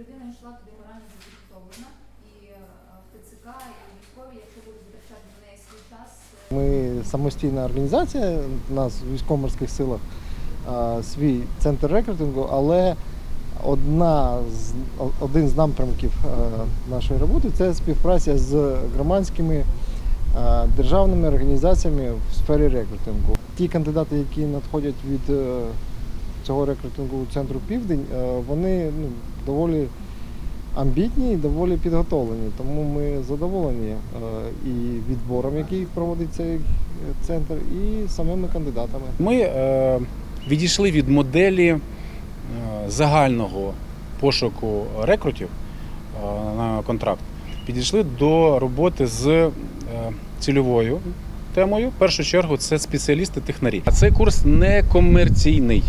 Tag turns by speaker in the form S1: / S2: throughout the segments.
S1: людина йшла туди морально зафіксована, і е, в ТЦК, і військові, якщо будуть витрачати на неї свій час. Е,
S2: Ми самостійна організація, у нас в військово-морських силах свій центр рекрутингу, але одна з один з напрямків е, нашої роботи це співпраця з громадськими. Державними організаціями в сфері рекрутингу ті кандидати, які надходять від цього рекрутингового центру Південь, е, вони ну, доволі амбітні і доволі підготовлені. Тому ми задоволені е, і відбором, який проводить цей е, центр, і самими кандидатами.
S3: Ми е, відійшли від моделі загального пошуку рекрутів на контракт. Підійшли до роботи з цільовою темою. В першу чергу це спеціалісти-технарі. А цей курс не комерційний.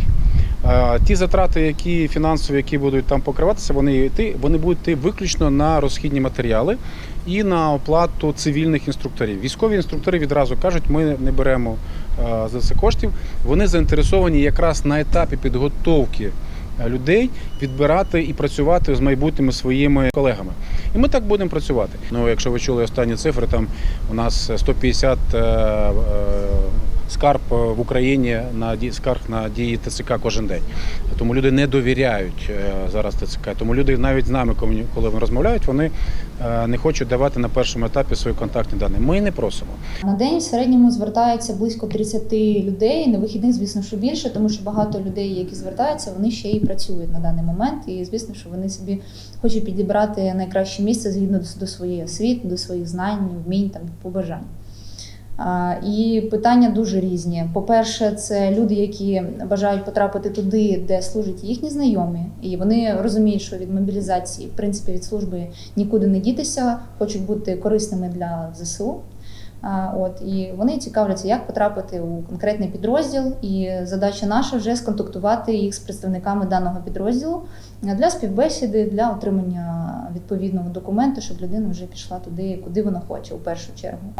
S3: Ті затрати, які фінансові, які будуть там покриватися, вони йти, вони будуть йти виключно на розхідні матеріали і на оплату цивільних інструкторів. Військові інструктори відразу кажуть, ми не беремо за це коштів. Вони заінтересовані якраз на етапі підготовки людей відбирати і працювати з майбутніми своїми колегами. І ми так будемо працювати. Ну, якщо ви чули останні цифри, там у нас 150 е, е, скарб в Україні на скарг на дії ТЦК кожен день. Тому люди не довіряють е, зараз ТЦК. Тому люди навіть з нами, коли вони розмовляють, вони е, не хочуть давати на першому етапі свої контактні дані. Ми не просимо.
S1: На день в середньому звертається близько 30 людей. На вихідних, звісно, що більше, тому що багато людей, які звертаються, вони ще і працюють на даний момент. І звісно, що вони собі хочуть підібрати найкраще місце згідно до своєї освіти, до своїх знань, вмінь там побажань. І питання дуже різні. По-перше, це люди, які бажають потрапити туди, де служать їхні знайомі, і вони розуміють, що від мобілізації, в принципі, від служби нікуди не дітися, хочуть бути корисними для ЗСУ. От і вони цікавляться, як потрапити у конкретний підрозділ. І задача наша вже сконтактувати їх з представниками даного підрозділу для співбесіди, для отримання відповідного документу, щоб людина вже пішла туди, куди вона хоче у першу чергу.